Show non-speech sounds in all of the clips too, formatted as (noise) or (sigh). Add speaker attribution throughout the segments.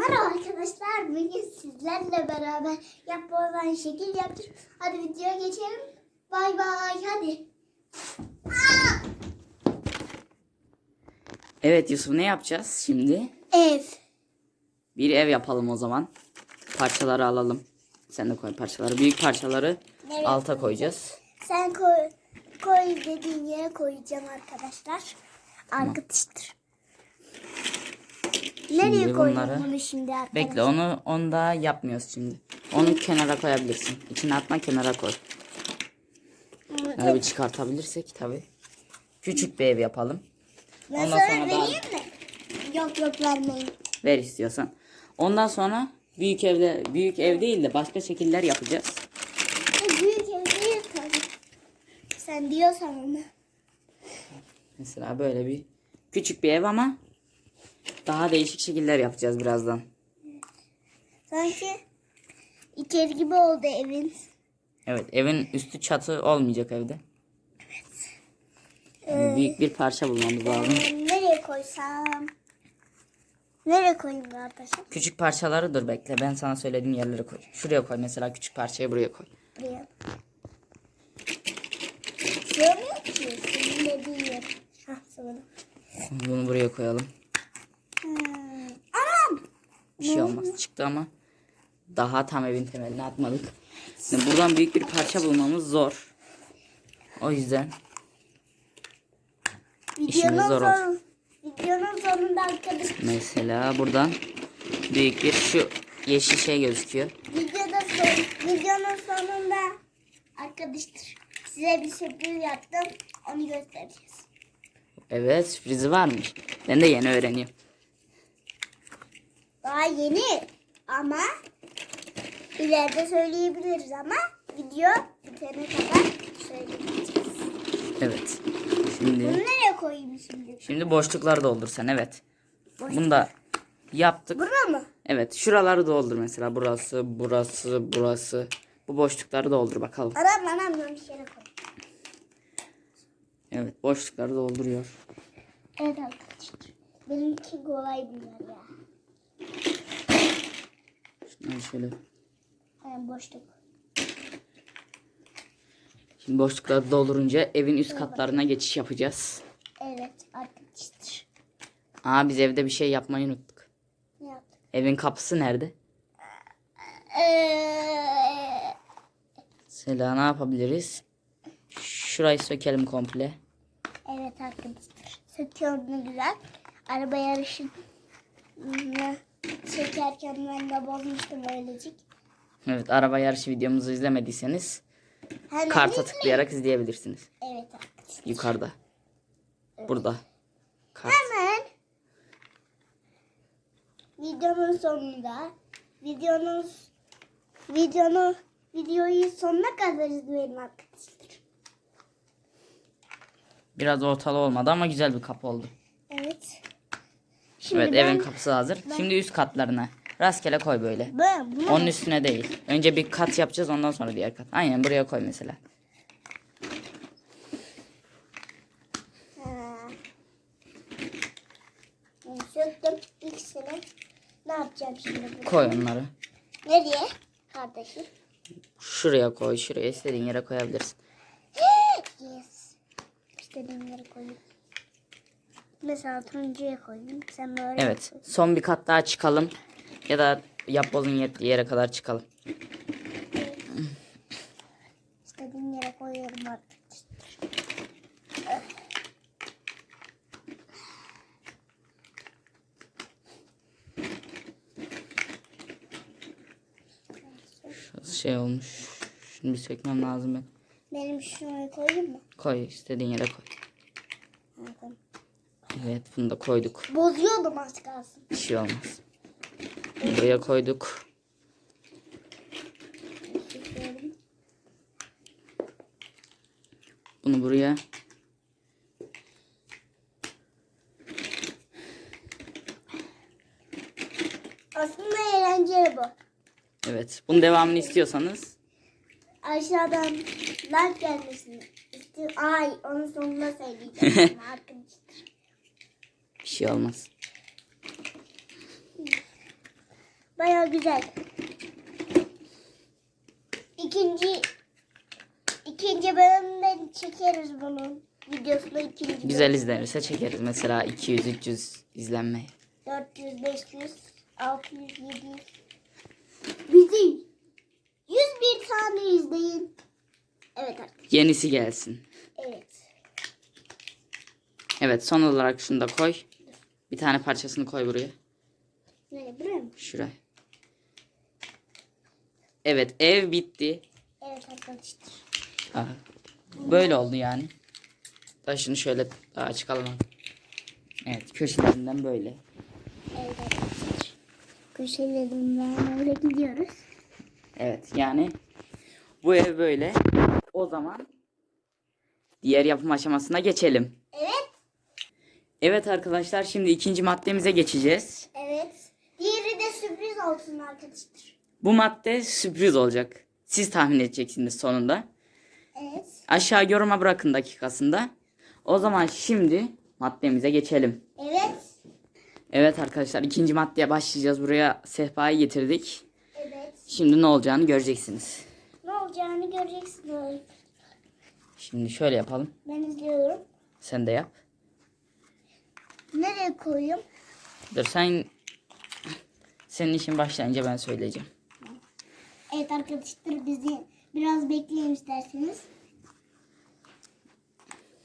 Speaker 1: Merhaba arkadaşlar. Bugün sizlerle beraber yapboğazdan şekil yaptık. Hadi videoya geçelim. Bay bay. Hadi.
Speaker 2: Evet Yusuf ne yapacağız şimdi?
Speaker 1: Ev.
Speaker 2: Bir ev yapalım o zaman. Parçaları alalım. Sen de koy parçaları. Büyük parçaları
Speaker 1: Evet.
Speaker 2: alta koyacağız.
Speaker 1: Sen koy, koy dediğin yere koyacağım arkadaşlar. Arkadaşlar. Nereye koyayım bunu şimdi arkadaşlar?
Speaker 2: Bekle onu onu da yapmıyoruz şimdi. Onu kenara koyabilirsin. İçine atma kenara koy. Şöyle bir çıkartabilirsek tabi. Küçük bir ev yapalım.
Speaker 1: Ben
Speaker 2: ondan sonra
Speaker 1: vereyim mi? Yok yok vermeyin.
Speaker 2: Ver istiyorsan. Ondan sonra büyük evde büyük ev değil de başka şekiller yapacağız.
Speaker 1: Büyük ev değil tabii. Sen diyorsan onu.
Speaker 2: Mesela böyle bir küçük bir ev ama daha değişik şekiller yapacağız birazdan.
Speaker 1: Sanki içeri gibi oldu evin.
Speaker 2: Evet evin üstü çatı olmayacak evde. Yani büyük bir parça bulmamız lazım.
Speaker 1: Ee, nereye koysam? Nereye koyayım kardeşim?
Speaker 2: Küçük parçaları dur bekle. Ben sana söylediğim yerlere koy. Şuraya koy mesela küçük parçayı buraya koy.
Speaker 1: Buraya. Sığmıyor ki. Senin dediğin yer. Hah.
Speaker 2: Bunu buraya koyalım.
Speaker 1: Anam!
Speaker 2: Bir şey olmaz. Çıktı ama daha tam evin temelini atmadık. Şimdi buradan büyük bir parça bulmamız zor. O yüzden İşimiz
Speaker 1: Videonun,
Speaker 2: zor oldu.
Speaker 1: videonun sonunda arkadaş
Speaker 2: mesela buradan büyük bir şu yeşil şey gözüküyor.
Speaker 1: videoda son, videonun sonunda arkadaşlar size bir sürpriz yaptım. Onu göstereceğiz.
Speaker 2: Evet sürprizi varmış. Ben de yeni öğreniyorum.
Speaker 1: Daha yeni ama ileride söyleyebiliriz ama video bitene kadar söyleyeceğiz.
Speaker 2: Evet.
Speaker 1: Bunu
Speaker 2: Şimdi
Speaker 1: nereye koyayım şimdi?
Speaker 2: şimdi boşlukları doldur sen evet. Bunu da yaptık.
Speaker 1: Bura mı?
Speaker 2: Evet şuraları doldur mesela burası burası burası. Bu boşlukları doldur bakalım.
Speaker 1: Anam anam yanlış yere koy.
Speaker 2: Evet boşlukları dolduruyor.
Speaker 1: Evet arkadaşlar. Benimki kolay bunlar ya.
Speaker 2: Şunları şöyle.
Speaker 1: Yani boşluk.
Speaker 2: Şimdi boşlukları doldurunca evin üst katlarına geçiş yapacağız.
Speaker 1: Evet arkadaşlar.
Speaker 2: Aa biz evde bir şey yapmayı unuttuk.
Speaker 1: Ne yaptık?
Speaker 2: Evin kapısı nerede?
Speaker 1: Ee,
Speaker 2: Mesela ne yapabiliriz? Şurayı sökelim komple.
Speaker 1: evet arkadaşlar. Söküyorum güzel. Araba yarışını çekerken ben de bozmuştum öylecik.
Speaker 2: Evet araba yarışı videomuzu izlemediyseniz
Speaker 1: Hemen
Speaker 2: karta
Speaker 1: izle.
Speaker 2: tıklayarak izleyebilirsiniz.
Speaker 1: Evet arkadaşlar.
Speaker 2: Yukarıda. Burada. Kart.
Speaker 1: Hemen videonun sonunda videonun videonun videoyu sonuna kadar izleyin arkadaşlar.
Speaker 2: Biraz ortalı olmadı ama güzel bir kapı oldu.
Speaker 1: Evet. Şimdi
Speaker 2: Evet
Speaker 1: ben,
Speaker 2: evin kapısı hazır. Şimdi üst katlarına. Rastgele koy böyle.
Speaker 1: ben bunu
Speaker 2: Onun üstüne değil. Önce bir kat yapacağız ondan sonra diğer kat. Aynen buraya koy mesela.
Speaker 1: Ha. Ben söktüm ikisini. Ne yapacağım şimdi?
Speaker 2: Koy onları.
Speaker 1: Nereye? Kardeşim.
Speaker 2: Şuraya koy. Şuraya istediğin yere koyabilirsin.
Speaker 1: yes. İstediğim yere koyayım. Mesela turuncuya koyayım. Sen böyle
Speaker 2: Evet. Son bir kat daha çıkalım. Ya da yapbozun yettiği yere kadar çıkalım.
Speaker 1: İstediğim yere koyuyorum artık.
Speaker 2: Şurası şey olmuş. Şunu bir sökmem lazım ben.
Speaker 1: Benim şuraya koyayım mı?
Speaker 2: Koy. istediğin yere koy.
Speaker 1: Tamam.
Speaker 2: Evet bunu da koyduk.
Speaker 1: Bozuyordum az kalsın.
Speaker 2: Bir şey olmaz. Buraya koyduk. Bunu buraya.
Speaker 1: Aslında eğlenceli bu.
Speaker 2: Evet. Bunun devamını istiyorsanız
Speaker 1: Aşağıdan like gelmesini istiyorum. Ay onun sonunda (laughs) söyleyeceğim. Arkadaşlar.
Speaker 2: Bir şey olmaz.
Speaker 1: Baya güzel. İkinci ikinci bölümde çekeriz bunun videosunu ikinci
Speaker 2: Güzel izlenirse çekeriz. Mesela 200-300 izlenme.
Speaker 1: bölüm. 400, 500, 600, 700. Bizi 101 tane izleyin. Evet arkadaşlar.
Speaker 2: Yenisi gelsin.
Speaker 1: Evet.
Speaker 2: Evet son olarak şunu da koy. Bir tane parçasını koy buraya.
Speaker 1: Nereye buraya mı?
Speaker 2: Şuraya. Evet ev bitti.
Speaker 1: Evet arkadaşlar.
Speaker 2: Aha. Böyle oldu yani. Da şunu şöyle daha açık alalım. Evet köşelerinden böyle.
Speaker 1: Evet arkadaşlar. Köşelerimden öyle gidiyoruz.
Speaker 2: Evet yani bu ev böyle. O zaman diğer yapım aşamasına geçelim.
Speaker 1: Evet.
Speaker 2: Arkadaşlar şimdi ikinci maddemize geçeceğiz.
Speaker 1: Evet. Diğeri de sürpriz olsun arkadaşlar.
Speaker 2: Bu madde sürpriz olacak. Siz tahmin edeceksiniz sonunda.
Speaker 1: Evet.
Speaker 2: Aşağı yoruma bırakın dakikasında. O zaman şimdi maddemize geçelim.
Speaker 1: Evet.
Speaker 2: Evet arkadaşlar ikinci maddeye başlayacağız. Buraya sehpayı getirdik.
Speaker 1: Evet.
Speaker 2: Şimdi ne olacağını göreceksiniz.
Speaker 1: Ne olacağını göreceksiniz.
Speaker 2: Şimdi şöyle yapalım.
Speaker 1: Ben izliyorum.
Speaker 2: Sen de yap.
Speaker 1: Nereye koyayım?
Speaker 2: Dur sen senin işin başlayınca ben söyleyeceğim.
Speaker 1: Evet arkadaşlar bizi biraz bekleyin isterseniz.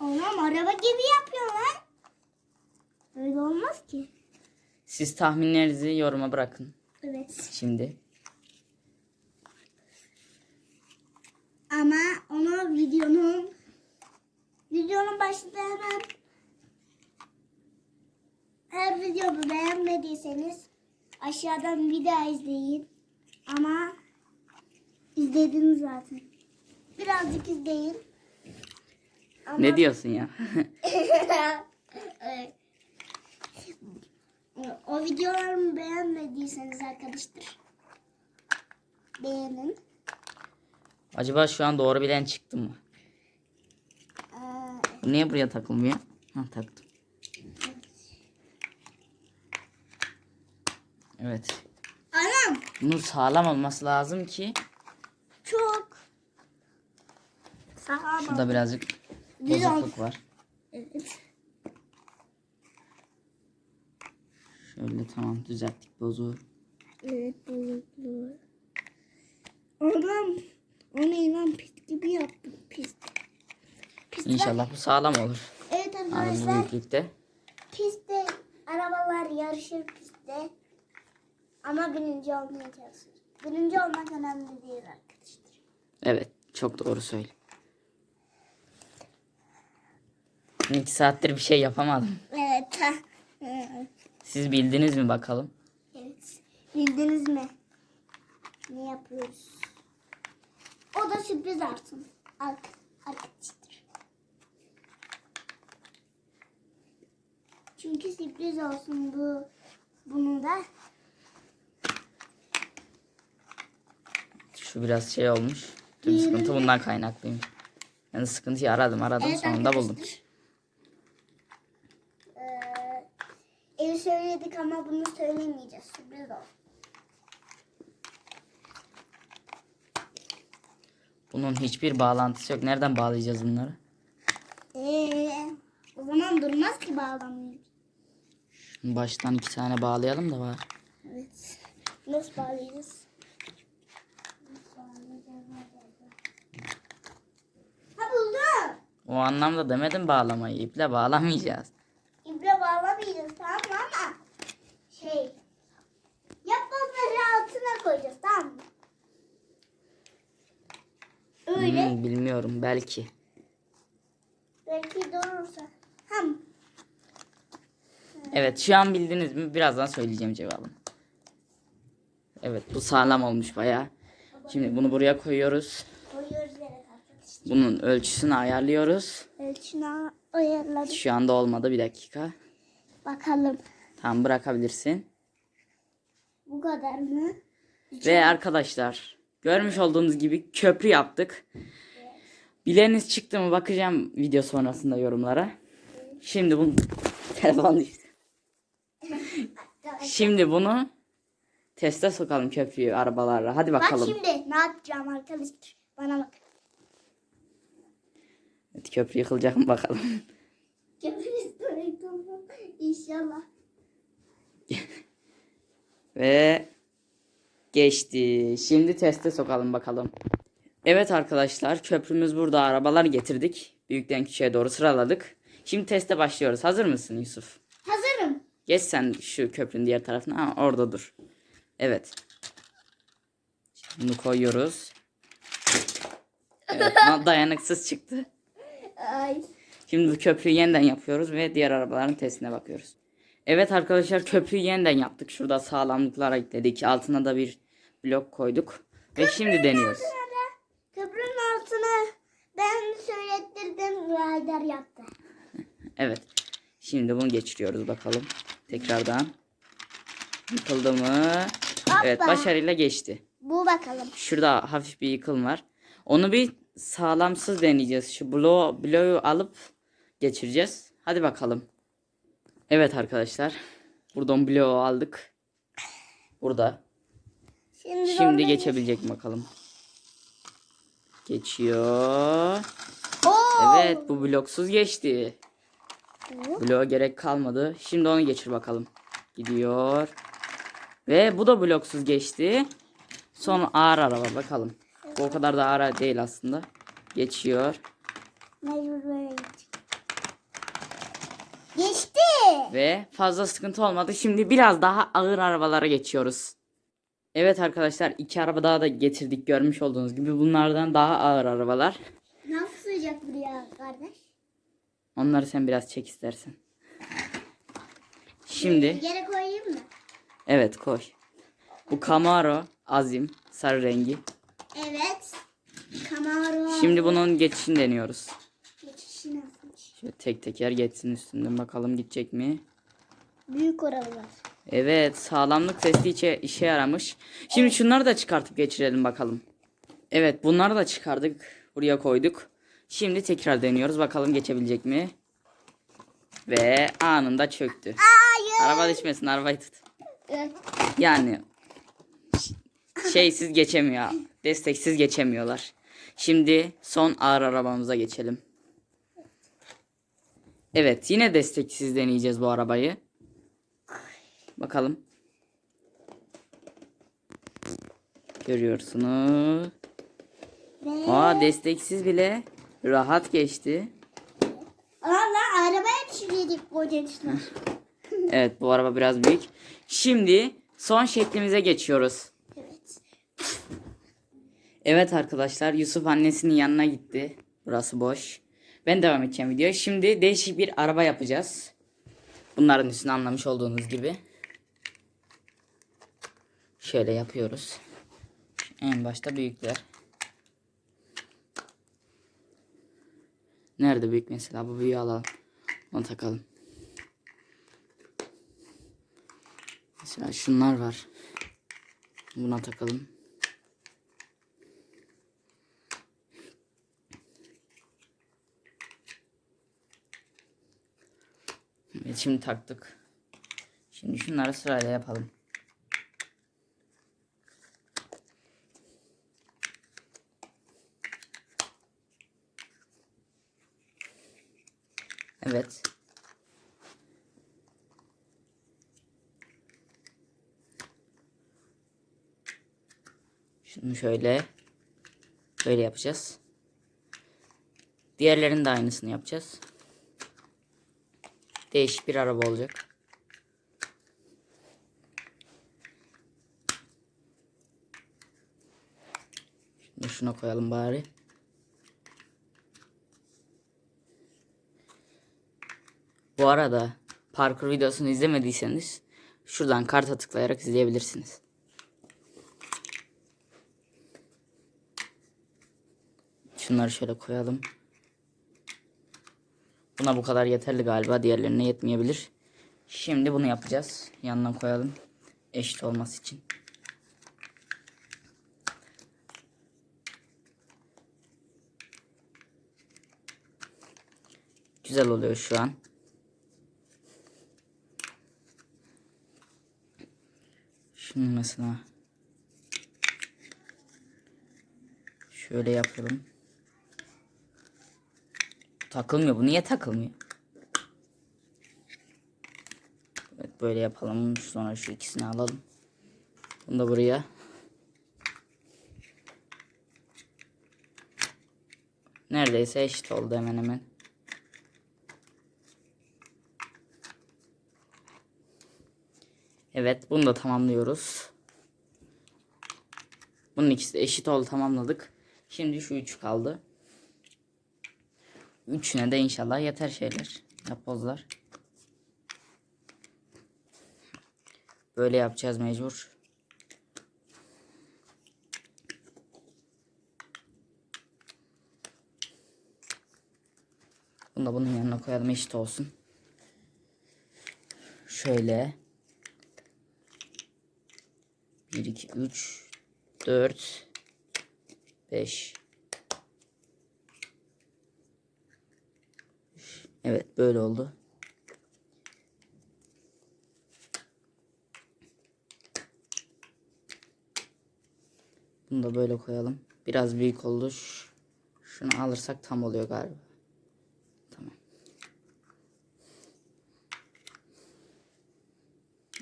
Speaker 1: Oğlum araba gibi yapıyor lan. Öyle olmaz ki.
Speaker 2: Siz tahminlerinizi yoruma bırakın.
Speaker 1: Evet.
Speaker 2: Şimdi.
Speaker 1: Ama onu videonun videonun başında hemen her videomu beğenmediyseniz aşağıdan bir daha izleyin. Ama izlediniz zaten. Birazcık izleyin. Ama-
Speaker 2: Ne diyorsun ya? (laughs)
Speaker 1: O videolarımı beğenmediyseniz arkadaşlar beğenin.
Speaker 2: Acaba şu an doğru bilen çıktı mı?
Speaker 1: Ee,
Speaker 2: niye buraya takılmıyor? Ha taktım. Evet.
Speaker 1: anam
Speaker 2: Bunun sağlam olması lazım ki
Speaker 1: çok sağlam.
Speaker 2: şurada birazcık bozukluk var.
Speaker 1: Evet.
Speaker 2: Şöyle tamam düzelttik bozuğu.
Speaker 1: Evet bulutlu. Anam o ne lan pis gibi yaptım pis. Pis
Speaker 2: İnşallah bu sağlam olur.
Speaker 1: Evet arkadaşlar
Speaker 2: büyüklükte.
Speaker 1: pistte arabalar yarışır pistte. Ama birinci olmaya çalışır. Birinci olmak önemli değil arkadaşlar.
Speaker 2: Evet çok doğru söyle. İki saattir bir şey yapamadım.
Speaker 1: Evet. (laughs)
Speaker 2: Siz bildiniz mi bakalım?
Speaker 1: Evet. Bildiniz mi? Ne yapıyoruz? O da sürpriz artın. Ar- Arkadaşlar. Çünkü sürpriz olsun bu. Bunu da.
Speaker 2: Şu biraz şey olmuş. Tüm sıkıntı bundan kaynaklıymış. Yani sıkıntıyı aradım aradım
Speaker 1: Evet
Speaker 2: sonunda buldum.
Speaker 1: arkadaşlar. Ee, evi söyledik ama bunu söylemeyeceğiz. Sürpriz olsun.
Speaker 2: Bunun hiçbir bağlantısı yok. Nereden bağlayacağız bunları?
Speaker 1: Ee, o zaman durmaz ki bağlamıyor.
Speaker 2: Baştan iki tane bağlayalım da var.
Speaker 1: Evet. Nasıl bağlayacağız? Ha buldum.
Speaker 2: O anlamda demedim bağlamayı. İple bağlamayacağız.
Speaker 1: İbre bağlamayacağız tamam mı ama şey yapbozları altına koyacağız tamam mı? Öyle.
Speaker 2: Hmm, bilmiyorum belki.
Speaker 1: Belki durursa. Hem
Speaker 2: Evet şu an bildiniz mi? Birazdan söyleyeceğim cevabını. Evet bu sağlam olmuş bayağı. Şimdi bunu buraya koyuyoruz. Bunun ölçüsünü ayarlıyoruz.
Speaker 1: Ölçünü ayarladık.
Speaker 2: Şu anda olmadı bir dakika.
Speaker 1: Bakalım
Speaker 2: Tamam bırakabilirsin.
Speaker 1: bu kadar mı?
Speaker 2: Ve arkadaşlar görmüş olduğunuz gibi köprü yaptık. Bileniniz çıktı mı bakacağım video sonrasında yorumlara. Şimdi bunu (laughs) telefon düştü. Şimdi bunu teste sokalım köprüyü arabalarla. Hadi
Speaker 1: Bak
Speaker 2: bakalım.
Speaker 1: şimdi ne yapacağım arkadaşlar. Bana bak.
Speaker 2: Evet, köprü yıkılacak mı bakalım. (laughs)
Speaker 1: Böyle tamam. İnşallah.
Speaker 2: Ve geçti. Şimdi teste sokalım bakalım. Evet arkadaşlar köprümüz burada. Arabalar getirdik. Büyükten küçüğe doğru sıraladık. Şimdi teste başlıyoruz. Hazır mısın Yusuf?
Speaker 1: Hazırım.
Speaker 2: Geç sen şu köprünün diğer tarafına. Ha, orada dur. Evet. Bunu koyuyoruz. Evet, (laughs) dayanıksız çıktı.
Speaker 1: Ay.
Speaker 2: Şimdi bu köprüyü yeniden yapıyoruz ve diğer arabaların testine bakıyoruz. Evet arkadaşlar köprüyü yeniden yaptık. Şurada sağlamlıklara ekledik. Altına da bir blok koyduk. Ve şimdi deniyoruz.
Speaker 1: Köprünün altına ben söylettirdim. Rider yaptı. (laughs)
Speaker 2: Evet. Şimdi bunu geçiriyoruz bakalım. Tekrardan. Yıkıldı mı? Evet
Speaker 1: Hoppa.
Speaker 2: başarıyla geçti.
Speaker 1: Bu bakalım.
Speaker 2: Şurada hafif bir yıkım var. Onu bir sağlamsız deneyeceğiz. Şu bloğu, bloğu alıp geçireceğiz. Hadi bakalım. Evet arkadaşlar. Buradan bloğu aldık. Burada.
Speaker 1: Şimdi,
Speaker 2: Şimdi geçebilecek mi bakalım. Geçiyor.
Speaker 1: Oo.
Speaker 2: Evet bu bloksuz geçti. Bloğa gerek kalmadı. Şimdi onu geçir bakalım. Gidiyor. Ve bu da bloksuz geçti. Son ağır araba bakalım. Bu o kadar da ağır değil aslında. Geçiyor.
Speaker 1: Mecbur böyle geçecek. Geçti.
Speaker 2: Ve fazla sıkıntı olmadı. Şimdi biraz daha ağır arabalara geçiyoruz. Evet arkadaşlar iki araba daha da getirdik görmüş olduğunuz gibi. Bunlardan daha ağır arabalar.
Speaker 1: Nasıl sığacak buraya kardeş?
Speaker 2: Onları sen biraz çek istersen. Şimdi
Speaker 1: Yere koyayım mı?
Speaker 2: evet koy. Bu Camaro Azim sarı rengi.
Speaker 1: Evet. Camaro.
Speaker 2: Şimdi bunun geçişini deniyoruz.
Speaker 1: Geçişi?
Speaker 2: Şöyle tek teker geçsin üstünden bakalım gidecek mi?
Speaker 1: Büyük oralar.
Speaker 2: Evet sağlamlık testi içe, işe yaramış. Şimdi şunları da çıkartıp geçirelim bakalım. Evet bunları da çıkardık. Buraya koyduk. Şimdi tekrar deniyoruz. Bakalım geçebilecek mi? Ve anında çöktü.
Speaker 1: Hayır.
Speaker 2: Araba düşmesin arabayı tut.
Speaker 1: Evet.
Speaker 2: Yani şeysiz geçemiyor. Desteksiz geçemiyorlar. Şimdi son ağır arabamıza geçelim. Evet yine desteksiz deneyeceğiz bu arabayı. Bakalım. Görüyorsunuz. Aa desteksiz bile rahat geçti.
Speaker 1: Allah arabaya düşürecek bu gençler.
Speaker 2: Evet bu araba biraz büyük. Şimdi son şeklimize geçiyoruz.
Speaker 1: Evet.
Speaker 2: Arkadaşlar Yusuf annesinin yanına gitti. Burası boş. Ben devam edeceğim videoya. Şimdi değişik bir araba yapacağız. Bunların üstünü anlamış olduğunuz gibi. Şöyle yapıyoruz. En başta büyükler. Nerede büyük mesela? Bu büyüğü alalım. Onu takalım. Mesela şunlar var. Buna takalım. Şimdi taktık. Şimdi şunları sırayla yapalım. Evet. Şunu şöyle böyle yapacağız. Diğerlerinin de aynısını yapacağız. Değişik bir araba olacak. Şimdi şuna koyalım bari. Bu arada parkur videosunu izlemediyseniz şuradan karta tıklayarak izleyebilirsiniz. Şunları şöyle koyalım. Buna bu kadar yeterli galiba. Diğerlerine yetmeyebilir. Şimdi bunu yapacağız. Yanına koyalım. Eşit olması için. Güzel oluyor şu an. Şunu mesela şöyle yapalım. Takılmıyor. Bu niye takılmıyor? Evet böyle yapalım. Sonra şu ikisini alalım. Bunu da buraya. Neredeyse eşit oldu hemen hemen. Evet bunu da tamamlıyoruz. Bunun ikisi de eşit oldu tamamladık. Şimdi şu üç kaldı. Üçüne de inşallah yeter şeyler. Yapbozlar. Böyle yapacağız mecbur. Bunu da bunun yanına koyalım eşit olsun. Şöyle. 1, 2, 3, 4, 5. Evet böyle oldu. Bunu da böyle koyalım. Biraz büyük oldu. Şunu alırsak tam oluyor galiba. Tamam.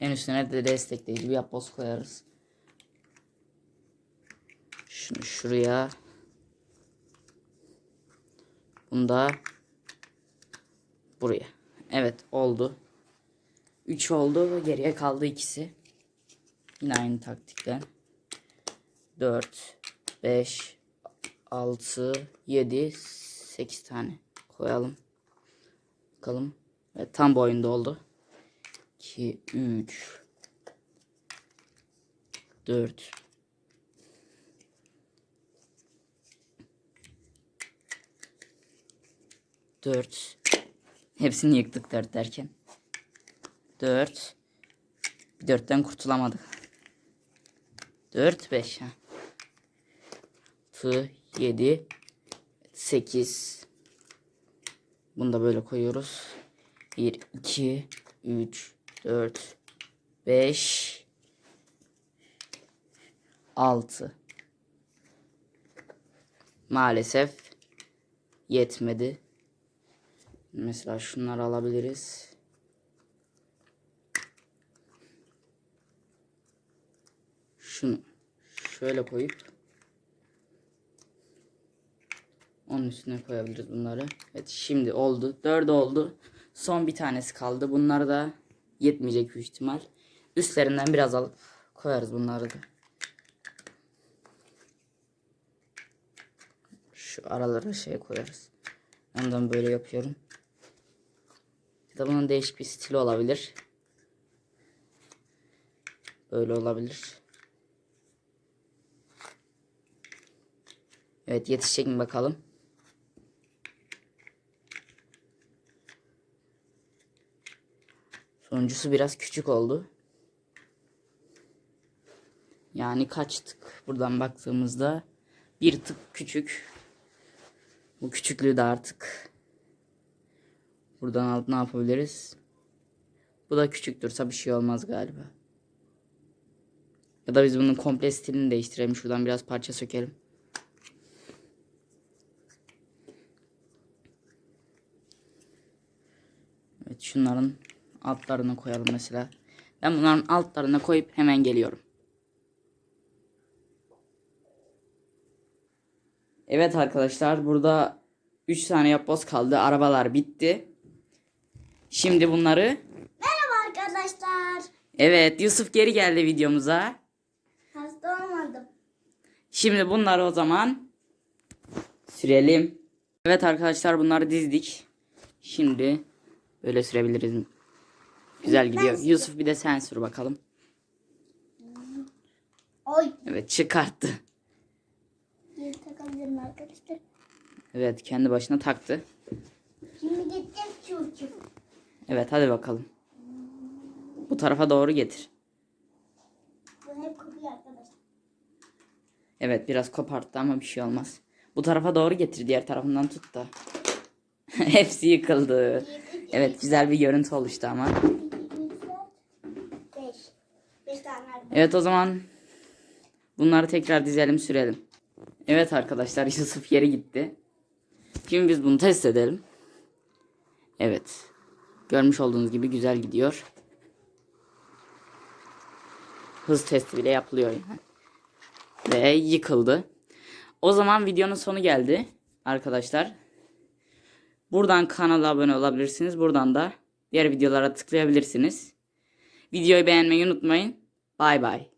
Speaker 2: En üstüne de destekleyici bir yapboz koyarız. Şunu şuraya. Bunu da buraya. Evet oldu. 3 oldu geriye kaldı ikisi. Yine aynı taktikten. 4, 5, 6, 7, 8 tane koyalım. Bakalım. Evet, tam boyunda oldu. 2, 3, 4, Dört. Hepsini yıktık dört derken. Dört. Bir dörtten kurtulamadık. Dört beş. Ha. Altı yedi sekiz. Bunu da böyle koyuyoruz. Bir iki üç dört beş altı. Maalesef yetmedi. Mesela şunları alabiliriz. Şunu şöyle koyup onun üstüne koyabiliriz bunları. Evet şimdi oldu. Dört oldu. Son bir tanesi kaldı. Bunlar da yetmeyecek büyük ihtimal. Üstlerinden biraz alıp koyarız bunları da. Şu aralara şey koyarız. Ondan böyle yapıyorum. Ya da bunun değişik bir stili olabilir. Böyle olabilir. Evet yetişecek mi bakalım. Sonuncusu biraz küçük oldu. Yani kaçtık buradan baktığımızda bir tık küçük. Bu küçüklüğü de artık buradan alıp ne yapabiliriz? Bu da küçük dursa bir şey olmaz galiba. Ya da biz bunun komple stilini değiştirelim. Şuradan biraz parça sökelim. Evet şunların altlarına koyalım mesela. Ben bunların altlarına koyup hemen geliyorum. Evet arkadaşlar burada 3 tane yapboz kaldı. Arabalar bitti. Şimdi bunları
Speaker 1: Merhaba arkadaşlar.
Speaker 2: Evet Yusuf geri geldi videomuza.
Speaker 1: Hasta olmadım.
Speaker 2: Şimdi bunları o zaman sürelim. Evet arkadaşlar bunları dizdik. Şimdi böyle sürebiliriz. Güzel gidiyor. Yusuf bir de sen sür bakalım.
Speaker 1: Oy.
Speaker 2: Evet çıkarttı.
Speaker 1: Geri takabilirim arkadaşlar.
Speaker 2: Evet kendi başına taktı.
Speaker 1: Şimdi gideceğim çocuk.
Speaker 2: Evet hadi bakalım. Bu tarafa doğru getir.
Speaker 1: Bu hep kopuyor arkadaşlar.
Speaker 2: Evet biraz koparttı ama bir şey olmaz. Bu tarafa doğru getir. Diğer tarafından tut da. (laughs) Hepsi yıkıldı. Evet güzel bir görüntü oluştu ama.
Speaker 1: 5. 5 tane araba
Speaker 2: Evet o zaman bunları tekrar dizelim sürelim. Evet arkadaşlar (laughs) Yusuf yeri gitti. Şimdi biz bunu test edelim. Evet. Görmüş olduğunuz gibi güzel gidiyor. Hız testi bile yapılıyor yani. Ve yıkıldı. O zaman videonun sonu geldi arkadaşlar. Buradan kanala abone olabilirsiniz. Buradan da diğer videolara tıklayabilirsiniz. Videoyu beğenmeyi unutmayın. Bay bay.